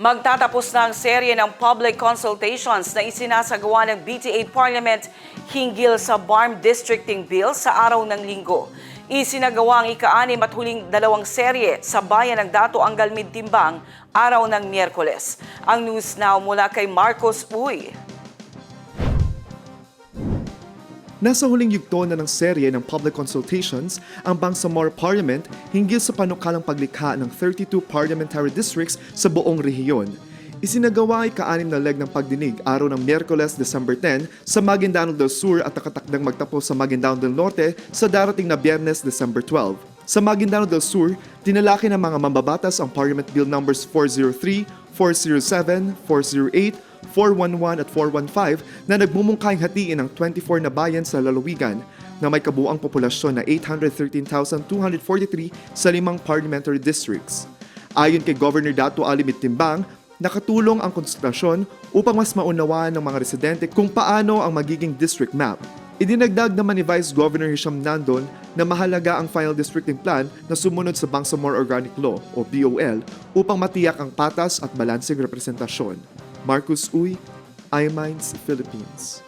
Magtatapos na ang serye ng public consultations na isinasagawa ng BTA Parliament hinggil sa BARM Districting Bill sa araw ng linggo. Isinagawa ang ika-anim at huling dalawang serye sa bayan ng Dato Anggal Timbang araw ng Miyerkules. Ang news now mula kay Marcos Uy. Nasa huling yugto na ng serye ng public consultations ang Bangsamoro Parliament hinggil sa panukalang paglikha ng 32 parliamentary districts sa buong rehiyon. Isinagawa ay kaanim na leg ng pagdinig araw ng Miyerkules, December 10 sa Maguindanao del Sur at nakatakdang magtapos sa Maguindanao del Norte sa darating na Biyernes, December 12. Sa Maguindanao del Sur, tinalaki ng mga mambabatas ang Parliament Bill numbers 403, 407, 408, 411 at 415 na nagmumungkahing hatiin ang 24 na bayan sa lalawigan na may kabuang populasyon na 813,243 sa limang parliamentary districts. Ayon kay Governor Dato Alimit Timbang, nakatulong ang konsultasyon upang mas maunawaan ng mga residente kung paano ang magiging district map. Idinagdag naman ni Vice Governor Hisham Nandon na mahalaga ang final districting plan na sumunod sa Bangsamoro Organic Law o BOL upang matiyak ang patas at balanseng representasyon. Marcus Uy, iMinds Philippines.